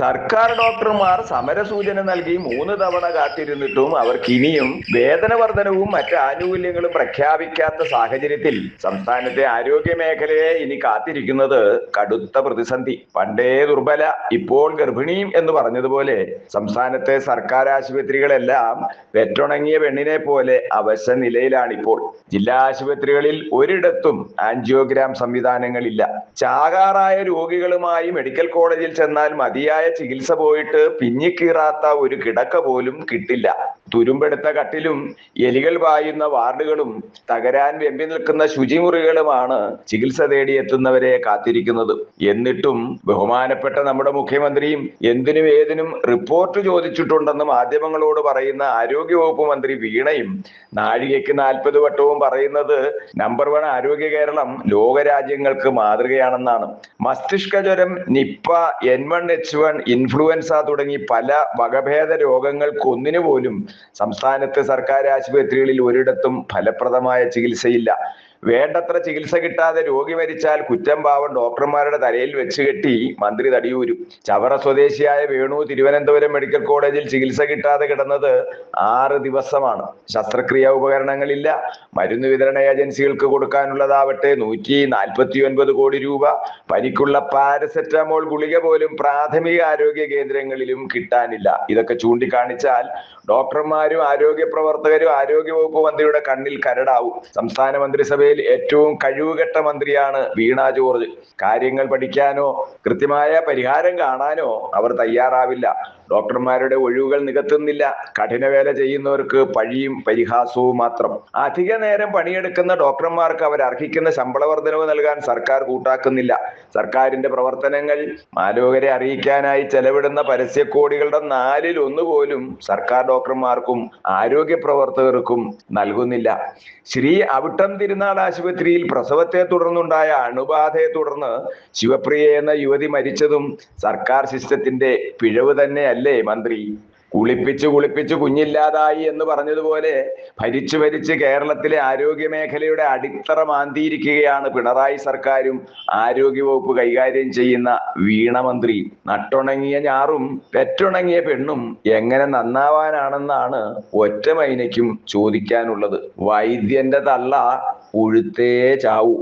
സർക്കാർ ഡോക്ടർമാർ സമരസൂചന നൽകി മൂന്ന് തവണ കാത്തിരുന്നിട്ടും അവർക്ക് ഇനിയും വേതന വർധനവും മറ്റ് ആനുകൂല്യങ്ങളും പ്രഖ്യാപിക്കാത്ത സാഹചര്യത്തിൽ സംസ്ഥാനത്തെ ആരോഗ്യ മേഖലയെ ഇനി കാത്തിരിക്കുന്നത് കടുത്ത പ്രതിസന്ധി. പണ്ടേ ദുർബല ഇപ്പോൾ ഗർഭിണിയും എന്ന് പറഞ്ഞതുപോലെ സംസ്ഥാനത്തെ സർക്കാർ ആശുപത്രികളെല്ലാം വെറ്റുണങ്ങിയ പെണ്ണിനെ പോലെ അവശ നിലയിലാണിപ്പോൾ. ജില്ലാ ആശുപത്രികളിൽ ഒരിടത്തും ആൻജിയോഗ്രാം സംവിധാനങ്ങളില്ല. ചാകാറായ രോഗികളുമായി മെഡിക്കൽ കോളേജിൽ ചെന്നാൽ മതിയായ ചികിത്സ പോയിട്ട് പിഞ്ഞിക്കീറാത്ത ഒരു കിടക്ക പോലും കിട്ടില്ല. തുരുമ്പെടുത്ത കട്ടിലും എലികൾ പായുന്ന വാർഡുകളും തകരാൻ വെമ്പി നിൽക്കുന്ന ശുചിമുറികളുമാണ് ചികിത്സ തേടിയെത്തുന്നവരെ കാത്തിരിക്കുന്നത്. എന്നിട്ടും ബഹുമാനപ്പെട്ട നമ്മുടെ മുഖ്യമന്ത്രിയും എന്തിനും ഏതിനും റിപ്പോർട്ട് ചോദിച്ചിട്ടുണ്ടെന്ന് മാധ്യമങ്ങളോട് പറയുന്ന ആരോഗ്യവകുപ്പ് മന്ത്രി വീണയും നാഴികയ്ക്ക് നാൽപ്പത് വട്ടവും പറയുന്നത് നമ്പർ വൺ ആരോഗ്യ കേരളം ലോകരാജ്യങ്ങൾക്ക് മാതൃകയാണെന്നാണ്. മസ്തിഷ്ക ജ്വരം Nipah N one H one influenza തുടങ്ങി പല വകഭേദ രോഗങ്ങൾക്കൊന്നിനു പോലും സംസ്ഥാനത്ത് സർക്കാർ ആശുപത്രികളിൽ ഒരിടത്തും ഫലപ്രദമായ ചികിത്സയില്ല. വേണ്ടത്ര ചികിത്സ കിട്ടാതെ രോഗി മരിച്ചാൽ കുറ്റം പാവം ഡോക്ടർമാരുടെ തലയിൽ വെച്ച് കെട്ടി മന്ത്രി തടിയൂരും. ചവറ സ്വദേശിയായ വേണു തിരുവനന്തപുരം മെഡിക്കൽ കോളേജിൽ ചികിത്സ കിട്ടാതെ കിടന്നത് ആറ് ദിവസമാണ്. ശസ്ത്രക്രിയാ ഉപകരണങ്ങളില്ല. മരുന്ന് വിതരണ ഏജൻസികൾക്ക് കൊടുക്കാനുള്ളതാവട്ടെ നൂറ്റി നാൽപ്പത്തി ഒൻപത് കോടി രൂപ. പനിക്കുള്ള പാരസെറ്റമോൾ ഗുളിക പോലും പ്രാഥമിക ആരോഗ്യ കേന്ദ്രങ്ങളിലും കിട്ടാനില്ല. ഇതൊക്കെ ചൂണ്ടിക്കാണിച്ചാൽ ഡോക്ടർമാരും ആരോഗ്യ പ്രവർത്തകരും ആരോഗ്യ വകുപ്പ് മന്ത്രിയുടെ കണ്ണിൽ കരടാവും. സംസ്ഥാന മന്ത്രിസഭയിൽ ഏറ്റവും കഴിവുകെട്ട മന്ത്രിയാണ് വീണ ജോർജ്. കാര്യങ്ങൾ പഠിക്കാനോ കൃത്യമായ പരിഹാരം കാണാനോ അവർ തയ്യാറാവില്ല. ഡോക്ടർമാരുടെ ഒഴിവുകൾ നികത്തുന്നില്ല. കഠിനവേല ചെയ്യുന്നവർക്ക് പഴിയും പരിഹാസവും മാത്രം. അധിക നേരം പണിയെടുക്കുന്ന ഡോക്ടർമാർക്ക് അവർ അർഹിക്കുന്ന ശമ്പള വർധനവ് നൽകാൻ സർക്കാർ കൂട്ടാക്കുന്നില്ല. സർക്കാരിന്റെ പ്രവർത്തനങ്ങൾ മാലോകരെ അറിയിക്കാനായി ചെലവിടുന്ന പരസ്യക്കോടികളുടെ നാലിൽ ഒന്ന് പോലും സർക്കാർ ഡോക്ടർമാർക്കും ആരോഗ്യ പ്രവർത്തകർക്കും നൽകുന്നില്ല. ശ്രീ അവിട്ടം തിരുനാൾ ആശുപത്രിയിൽ പ്രസവത്തെ തുടർന്നുണ്ടായ അണുബാധയെ തുടർന്ന് ശിവപ്രിയ എന്ന യുവതി മരിച്ചതും സർക്കാർ സിസ്റ്റത്തിന്റെ പിഴവ് തന്നെയല്ലേ മന്ത്രി? കുളിപ്പിച്ച് കുളിപ്പിച്ച് കുഞ്ഞില്ലാതായി എന്ന് പറഞ്ഞതുപോലെ ഭരിച്ചു ഭരിച്ച് കേരളത്തിലെ ആരോഗ്യ മേഖലയുടെ അടിത്തറ മാന്തിയിരിക്കുകയാണ് പിണറായി സർക്കാരും ആരോഗ്യവകുപ്പ് കൈകാര്യം ചെയ്യുന്ന വീണ വീണമന്ത്രി നട്ടുണങ്ങിയ ഞാറും പെറ്റുണങ്ങിയ പെണ്ണും എങ്ങനെ നന്നാവാനാണെന്നാണ് ഒറ്റ മൈനയ്ക്കും ചോദിക്കാനുള്ളത്. വൈദ്യന്റെ തള്ള ഉഴുത്തേ ചാവൂ.